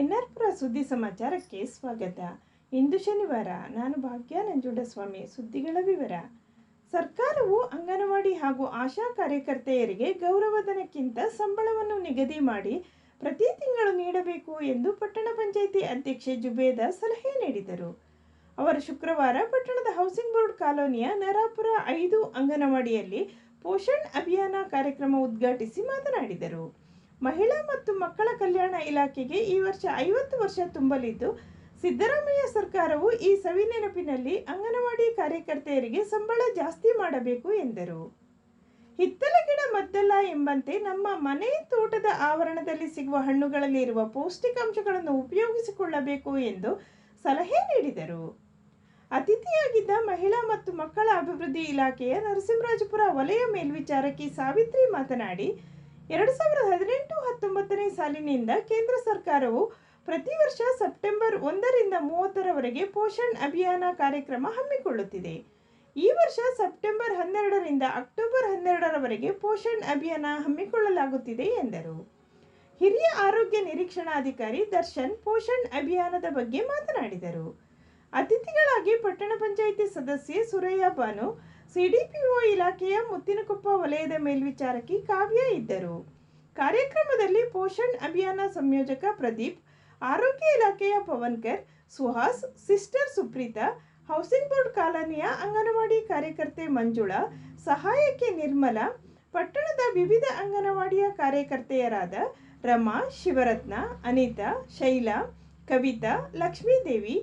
ಎನ್ಆರ್ಪುರ ಸುದ್ದಿ ಸಮಾಚಾರಕ್ಕೆ ಸ್ವಾಗತ. ಇಂದು ಶನಿವಾರ ನಾನು ಭಾಗ್ಯ ನಂಜುಂಡಸ್ವಾಮಿ ಸುದ್ದಿಗಳ ವಿವರ. ಸರ್ಕಾರವು ಅಂಗನವಾಡಿ ಹಾಗೂ ಆಶಾ ಕಾರ್ಯಕರ್ತೆಯರಿಗೆ ಗೌರವಧನಕ್ಕಿಂತ ಸಂಬಳವನ್ನು ನಿಗದಿ ಮಾಡಿ ಪ್ರತಿ ತಿಂಗಳು ನೀಡಬೇಕು ಎಂದು ಪಟ್ಟಣ ಪಂಚಾಯಿತಿ ಅಧ್ಯಕ್ಷೆ ಜುಬೇದಾ ಸಲಹೆ ನೀಡಿದರು. ಅವರು ಶುಕ್ರವಾರ ಪಟ್ಟಣದ ಹೌಸಿಂಗ್ ಬೋರ್ಡ್ ಕಾಲೋನಿಯ ನರಾಪುರ ಐದು ಅಂಗನವಾಡಿಯಲ್ಲಿ ಪೋಷಣ್ ಅಭಿಯಾನ ಕಾರ್ಯಕ್ರಮ ಉದ್ಘಾಟಿಸಿ ಮಾತನಾಡಿದರು. ಮಹಿಳಾ ಮತ್ತು ಮಕ್ಕಳ ಕಲ್ಯಾಣ ಇಲಾಖೆಗೆ ಈ ವರ್ಷ ಐವತ್ತು ವರ್ಷ ತುಂಬಲಿದ್ದು, ಸಿದ್ದರಾಮಯ್ಯ ಸರ್ಕಾರವು ಈ ಸವಿನೆನಪಿನಲ್ಲಿ ಅಂಗನವಾಡಿ ಕಾರ್ಯಕರ್ತೆಯರಿಗೆ ಸಂಬಳ ಜಾಸ್ತಿ ಮಾಡಬೇಕು ಎಂದರು. ಹಿತ್ತಲ ಗಿಡ ಮದ್ದಲ್ಲ ಎಂಬಂತೆ ನಮ್ಮ ಮನೆ ತೋಟದ ಆವರಣದಲ್ಲಿ ಸಿಗುವ ಹಣ್ಣುಗಳಲ್ಲಿ ಇರುವ ಪೌಷ್ಟಿಕಾಂಶಗಳನ್ನು ಉಪಯೋಗಿಸಿಕೊಳ್ಳಬೇಕು ಎಂದು ಸಲಹೆ ನೀಡಿದರು. ಅತಿಥಿಯಾಗಿದ್ದ ಮಹಿಳಾ ಮತ್ತು ಮಕ್ಕಳ ಅಭಿವೃದ್ಧಿ ಇಲಾಖೆಯ ನರಸಿಂಹರಾಜಪುರ ವಲಯ ಮೇಲ್ವಿಚಾರಕಿ ಸಾವಿತ್ರಿ ಮಾತನಾಡಿ ಎರಡು ಸಾವಿರದ ಹದಿನೆಂಟು ಹತ್ತೊಂಬತ್ತನೇ ಸಾಲಿನಿಂದ ಕೇಂದ್ರ ಸರ್ಕಾರವು ಪ್ರತಿ ವರ್ಷ ಸೆಪ್ಟೆಂಬರ್ ಒಂದರಿಂದ ಮೂವತ್ತರವರೆಗೆ ಪೋಷಣ್ ಅಭಿಯಾನ ಕಾರ್ಯಕ್ರಮ ಹಮ್ಮಿಕೊಳ್ಳುತ್ತಿದೆ. ಈ ವರ್ಷ ಸೆಪ್ಟೆಂಬರ್ ಹನ್ನೆರಡರಿಂದ ಅಕ್ಟೋಬರ್ ಹನ್ನೆರಡರವರೆಗೆ ಪೋಷಣ್ ಅಭಿಯಾನ ಹಮ್ಮಿಕೊಳ್ಳಲಾಗುತ್ತಿದೆ ಎಂದರು. ಹಿರಿಯ ಆರೋಗ್ಯ ನಿರೀಕ್ಷಣಾಧಿಕಾರಿ ದರ್ಶನ್ ಪೋಷಣ್ ಅಭಿಯಾನದ ಬಗ್ಗೆ ಮಾತನಾಡಿದರು. ಅತಿಥಿಗಳಾಗಿ ಪಟ್ಟಣ ಪಂಚಾಯಿತಿ ಸದಸ್ಯೆ ಸುರಯ್ಯ ಬಾನು ಸಿಡಿಪಿಒ ಇಲಾಖೆಯ ಮುತ್ತಿನಕೊಪ್ಪ ವಲಯದ ಮೇಲ್ವಿಚಾರಕಿ ಕಾವ್ಯ ಇದ್ದರು. ಕಾರ್ಯಕ್ರಮದಲ್ಲಿ ಪೋಷಣ್ ಅಭಿಯಾನ ಸಂಯೋಜಕ ಪ್ರದೀಪ್, ಆರೋಗ್ಯ ಇಲಾಖೆಯ Pavankar, Suhas, sister Supreetha, housing board ಕಾಲೋನಿಯ ಅಂಗನವಾಡಿ ಕಾರ್ಯಕರ್ತೆ ಮಂಜುಳಾ, ಸಹಾಯಕಿ ನಿರ್ಮಲಾ, ಪಟ್ಟಣದ ವಿವಿಧ ಅಂಗನವಾಡಿಯ ಕಾರ್ಯಕರ್ತೆಯರಾದ ರಮಾ, ಶಿವರತ್ನ, ಅನಿತಾ, ಶೈಲಾ, ಕವಿತಾ, ಲಕ್ಷ್ಮೀದೇವಿ,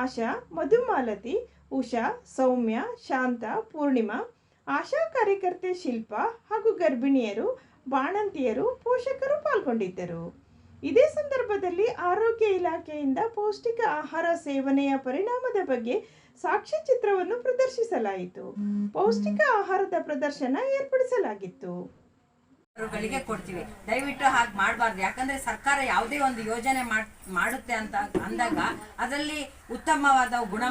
ಆಶಾ, ಮಧುಮಾಲತಿ ಉಷಾ, ಸೌಮ್ಯ, ಶಾಂತ, ಪೂರ್ಣಿಮಾ, ಆಶಾ ಕಾರ್ಯಕರ್ತೆ ಶಿಲ್ಪಾ ಹಾಗೂ ಗರ್ಭಿಣಿಯರು, ಬಾಣಂತಿಯರು, ಪೋಷಕರು ಪಾಲ್ಗೊಂಡಿದ್ದರು. ಇದೇ ಸಂದರ್ಭದಲ್ಲಿ ಆರೋಗ್ಯ ಇಲಾಖೆಯಿಂದ ಪೌಷ್ಟಿಕ ಆಹಾರ ಸೇವನೆಯ ಪರಿಣಾಮದ ಬಗ್ಗೆ ಸಾಕ್ಷ್ಯಚಿತ್ರವನ್ನು ಪ್ರದರ್ಶಿಸಲಾಯಿತು. ಪೌಷ್ಟಿಕ ಆಹಾರದ ಪ್ರದರ್ಶನ ಏರ್ಪಡಿಸಲಾಗಿತ್ತು. ಗಳಿಗೆ ಕೊಡ್ತೀವಿ. ದಯವಿಟ್ಟು ಹಾಗೆ ಮಾಡಬಾರ್ದು. ಯಾಕಂದ್ರೆ ಸರ್ಕಾರ ಯಾವುದೇ ಒಂದು ಯೋಜನೆ ಮಾಡ್- ಮಾಡುತ್ತೆ ಅಂತ ಅಂದಾಗ ಅದರಲ್ಲಿ ಉತ್ತಮವಾದ ಗುಣ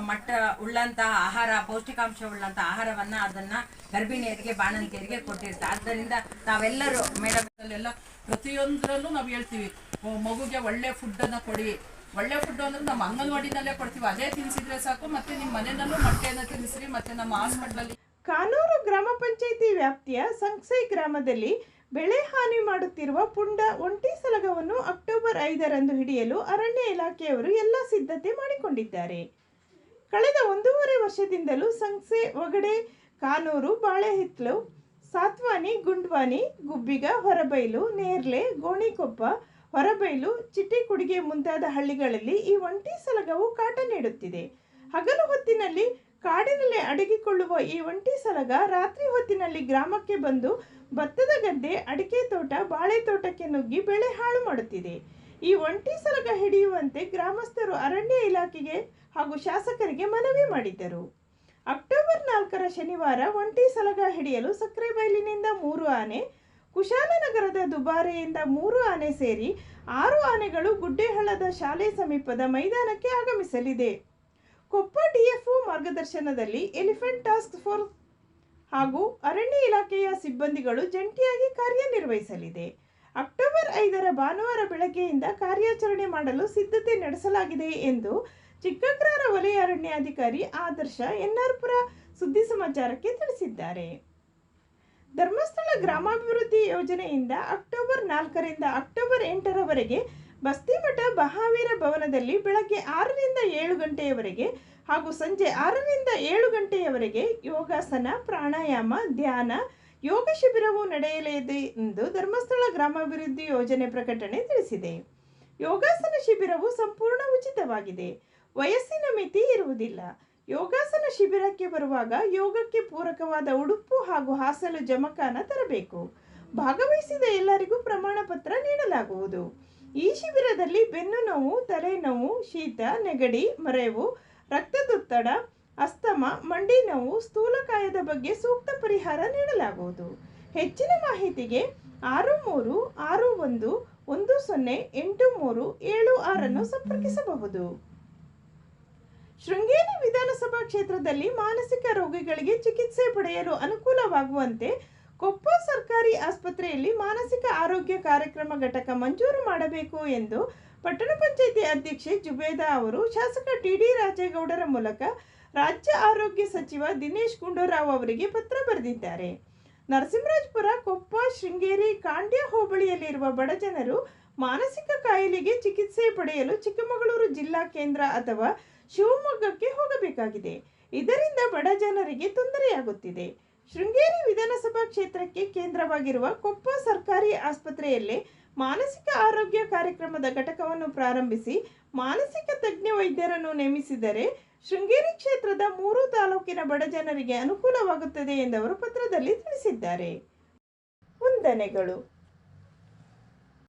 ಮಟ್ಟ ಉಳ್ಳಂತಹ ಆಹಾರ, ಪೌಷ್ಟಿಕಾಂಶ ಉಳ್ಳಂತಹ ಆಹಾರವನ್ನ ಅದನ್ನ ಗರ್ಭಿಣಿಯರಿಗೆ ಬಾಣಂತಿಯರಿಗೆ ಕೊಟ್ಟಿರ್ತಾರೆ ಆದ್ದರಿಂದ ನಾವೆಲ್ಲರೂ ಮೇಡಮ್ ಪ್ರತಿಯೊಂದರಲ್ಲೂ ನಾವು ಹೇಳ್ತೀವಿ ಮಗುಗೆ ಒಳ್ಳೆ ಅನ್ನ ಕೊಡಿ. ಒಳ್ಳೆ ಫುಡ್ ಅಂದ್ರೆ ನಮ್ಮ ಅಂಗನವಾಡಿನಲ್ಲೇ ಕೊಡ್ತೀವಿ. ಅದೇ ತಿನ್ಸಿದ್ರೆ ಸಾಕು, ಮತ್ತೆ ನಿಮ್ಮ ಮನೆಯಲ್ಲೂ ಮೊಟ್ಟೆಯನ್ನು ತಿನ್ನಿಸ್ರಿ, ಮತ್ತೆ ನಮ್ಮ ಹಾಸ್ಪಿಟ್ಲಲ್ಲಿ ಕಾನೂರು ಗ್ರಾಮ ವ್ಯಾಪ್ತಿಯ ಸಂಕ್ಸೈ ಗ್ರಾಮದಲ್ಲಿ ಬೆಳೆ ಹಾನಿ ಮಾಡುತ್ತಿರುವ ಪುಂಡ ಒಂಟಿ ಸಲಗವನ್ನು ಅಕ್ಟೋಬರ್ ಐದರಂದು ಹಿಡಿಯಲು ಅರಣ್ಯ ಇಲಾಖೆಯವರು ಎಲ್ಲ ಸಿದ್ಧತೆ ಮಾಡಿಕೊಂಡಿದ್ದಾರೆ. ಕಳೆದ ಒಂದೂವರೆ ವರ್ಷದಿಂದಲೂ ಸಂಕ್ಸೆ ಒಗಡೆ, ಕಾನೂರು, ಬಾಳೆಹಿತ್ಲು, ಸಾತ್ವಾನಿ, ಗುಂಡ್ವಾನಿ, ಗುಬ್ಬಿಗ, ಹೊರಬೈಲು, ನೇರ್ಲೆ, ಗೋಣಿಕೊಪ್ಪ, ಹೊರಬೈಲು, ಚಿಟ್ಟಿಕುಡಿಗೆ ಮುಂತಾದ ಹಳ್ಳಿಗಳಲ್ಲಿ ಈ ಒಂಟಿ ಸಲಗವು ಕಾಟ ನೀಡುತ್ತಿದೆ. ಹಗಲು ಹೊತ್ತಿನಲ್ಲಿ ಕಾಡಿನಲ್ಲಿ ಅಡಗಿಕೊಳ್ಳುವ ಈ ಒಂಟಿ ಸಲಗ ರಾತ್ರಿ ಹೊತ್ತಿನಲ್ಲಿ ಗ್ರಾಮಕ್ಕೆ ಬಂದು ಭತ್ತದ ಗದ್ದೆ, ಅಡಿಕೆ ತೋಟ, ಬಾಳೆ ತೋಟಕ್ಕೆ ನುಗ್ಗಿ ಬೆಳೆ ಹಾಳು ಮಾಡುತ್ತಿದೆ. ಈ ಒಂಟಿ ಸಲಗ ಹಿಡಿಯುವಂತೆ ಗ್ರಾಮಸ್ಥರು ಅರಣ್ಯ ಇಲಾಖೆಗೆ ಹಾಗೂ ಶಾಸಕರಿಗೆ ಮನವಿ ಮಾಡಿದ್ದರು. ಅಕ್ಟೋಬರ್ ನಾಲ್ಕರ ಶನಿವಾರ ಒಂಟಿ ಸಲಗ ಹಿಡಿಯಲು ಸಕ್ರೆಬೈಲಿನಿಂದ ಮೂರು ಆನೆ, ಕುಶಾಲನಗರದ ದುಬಾರೆಯಿಂದ ಮೂರು ಆನೆ ಸೇರಿ ಆರು ಆನೆಗಳು ಗುಡ್ಡೆಹಳ್ಳದ ಶಾಲೆ ಸಮೀಪದ ಮೈದಾನಕ್ಕೆ ಆಗಮಿಸಲಿದೆ. ಕೊಪ್ಪ ಡಿಎಫ್ಒ ಮಾರ್ಗದರ್ಶನದಲ್ಲಿ ಎಲಿಫೆಂಟ್ ಟಾಸ್ಕ್ ಫೋರ್ಸ್ ಹಾಗೂ ಅರಣ್ಯ ಇಲಾಖೆಯ ಸಿಬ್ಬಂದಿಗಳು ಜಂಟಿಯಾಗಿ ಕಾರ್ಯನಿರ್ವಹಿಸಲಿದೆ. ಅಕ್ಟೋಬರ್ ಐದರ ಭಾನುವಾರ ಬೆಳಗ್ಗೆಯಿಂದ ಕಾರ್ಯಾಚರಣೆ ಮಾಡಲು ಸಿದ್ಧತೆ ನಡೆಸಲಾಗಿದೆ ಎಂದು ಚಿಕ್ಕಗ್ರಾರ ವಲಯ ಅರಣ್ಯಾಧಿಕಾರಿ ಆದರ್ಶ ಎನ್ಆರ್ಪುರ ಸುದ್ದಿ ಸಮಾಚಾರಕ್ಕೆ ತಿಳಿಸಿದ್ದಾರೆ. ಧರ್ಮಸ್ಥಳ ಗ್ರಾಮಾಭಿವೃದ್ಧಿ ಯೋಜನೆಯಿಂದ ಅಕ್ಟೋಬರ್ ನಾಲ್ಕರಿಂದ ಅಕ್ಟೋಬರ್ ಎಂಟರವರೆಗೆ ಬಸ್ತಿಮಠ ಮಹಾವೀರ ಭವನದಲ್ಲಿ ಬೆಳಗ್ಗೆ ಆರರಿಂದ ಏಳು ಗಂಟೆಯವರೆಗೆ ಹಾಗೂ ಸಂಜೆ ಆರರಿಂದ ಏಳು ಗಂಟೆಯವರೆಗೆ ಯೋಗಾಸನ, ಪ್ರಾಣಾಯಾಮ, ಧ್ಯಾನ, ಯೋಗ ಶಿಬಿರವು ನಡೆಯಲಿದೆ ಎಂದು ಧರ್ಮಸ್ಥಳ ಗ್ರಾಮಾಭಿವೃದ್ಧಿ ಯೋಜನೆ ಪ್ರಕಟಣೆ ತಿಳಿಸಿದೆ. ಯೋಗಾಸನ ಶಿಬಿರವು ಸಂಪೂರ್ಣ ಉಚಿತವಾಗಿದೆ. ವಯಸ್ಸಿನ ಮಿತಿ ಇರುವುದಿಲ್ಲ. ಯೋಗಾಸನ ಶಿಬಿರಕ್ಕೆ ಬರುವಾಗ ಯೋಗಕ್ಕೆ ಪೂರಕವಾದ ಉಡುಪು ಹಾಗೂ ಹಾಸಲು ಜಮಖಾನ ತರಬೇಕು. ಭಾಗವಹಿಸಿದ ಎಲ್ಲರಿಗೂ ಪ್ರಮಾಣ ಪತ್ರ ನೀಡಲಾಗುವುದು. ಈ ಶಿಬಿರದಲ್ಲಿ ಬೆನ್ನು ನೋವು ತಲೆನೋವು ಶೀತ, ನೆಗಡಿ, ಮರೆವು, ರಕ್ತದೊತ್ತಡ, ಅಸ್ತಮ, ಮಂಡಿ ನೋವು ಸ್ಥೂಲಕಾಯದ ಬಗ್ಗೆ ಸೂಕ್ತ ಪರಿಹಾರ ನೀಡಲಾಗುವುದು. ಹೆಚ್ಚಿನ ಮಾಹಿತಿಗೆ ಆರು ಮೂರು ಆರು ಒಂದು ಒಂದು ಸೊನ್ನೆ ಎಂಟು ಮೂರು ಏಳು ಆರನ್ನು ಸಂಪರ್ಕಿಸಬಹುದು. ಶೃಂಗೇರಿ ವಿಧಾನಸಭಾ ಕ್ಷೇತ್ರದಲ್ಲಿ ಮಾನಸಿಕ ರೋಗಿಗಳಿಗೆ ಚಿಕಿತ್ಸೆ ಪಡೆಯಲು ಅನುಕೂಲವಾಗುವಂತೆ ಕೊಪ್ಪ ಸರ್ಕಾರಿ ಆಸ್ಪತ್ರೆಯಲ್ಲಿ ಮಾನಸಿಕ ಆರೋಗ್ಯ ಕಾರ್ಯಕ್ರಮ ಘಟಕ ಮಂಜೂರು ಮಾಡಬೇಕು ಎಂದು ಪಟ್ಟಣ ಪಂಚಾಯಿತಿ ಅಧ್ಯಕ್ಷೆ ಜುಬೇದಾ ಅವರು, ಶಾಸಕ ಟಿ ಡಿ ರಾಜೇಗೌಡರ ಮೂಲಕ ರಾಜ್ಯ ಆರೋಗ್ಯ ಸಚಿವ ದಿನೇಶ್ ಗುಂಡೂರಾವ್ ಅವರಿಗೆ ಪತ್ರ ಬರೆದಿದ್ದಾರೆ. ನರಸಿಂಹರಾಜಪುರ, ಕೊಪ್ಪ, ಶೃಂಗೇರಿ ಕಾಂಡ್ಯ ಹೋಬಳಿಯಲ್ಲಿರುವ ಬಡಜನರು ಮಾನಸಿಕ ಕಾಯಿಲೆಗೆ ಚಿಕಿತ್ಸೆ ಪಡೆಯಲು ಚಿಕ್ಕಮಗಳೂರು ಜಿಲ್ಲಾ ಕೇಂದ್ರ ಅಥವಾ ಶಿವಮೊಗ್ಗಕ್ಕೆ ಹೋಗಬೇಕಾಗಿದೆ. ಇದರಿಂದ ಬಡ ಜನರಿಗೆ ತೊಂದರೆಯಾಗುತ್ತಿದೆ. ಶೃಂಗೇರಿ ವಿಧಾನಸಭಾ ಕ್ಷೇತ್ರಕ್ಕೆ ಕೇಂದ್ರವಾಗಿರುವ ಕೊಪ್ಪ ಸರ್ಕಾರಿ ಆಸ್ಪತ್ರೆಯಲ್ಲಿ ಮಾನಸಿಕ ಆರೋಗ್ಯ ಕಾರ್ಯಕ್ರಮದ ಘಟಕವನ್ನು ಪ್ರಾರಂಭಿಸಿ ಮಾನಸಿಕ ತಜ್ಞ ವೈದ್ಯರನ್ನು ನೇಮಿಸಿದರೆ ಶೃಂಗೇರಿ ಕ್ಷೇತ್ರದ ಮೂರು ತಾಲೂಕಿನ ಬಡ ಜನರಿಗೆ ಅನುಕೂಲವಾಗುತ್ತದೆ ಎಂದು ಅವರು ಪತ್ರದಲ್ಲಿ ತಿಳಿಸಿದ್ದಾರೆ. ವಂದನೆಗಳು.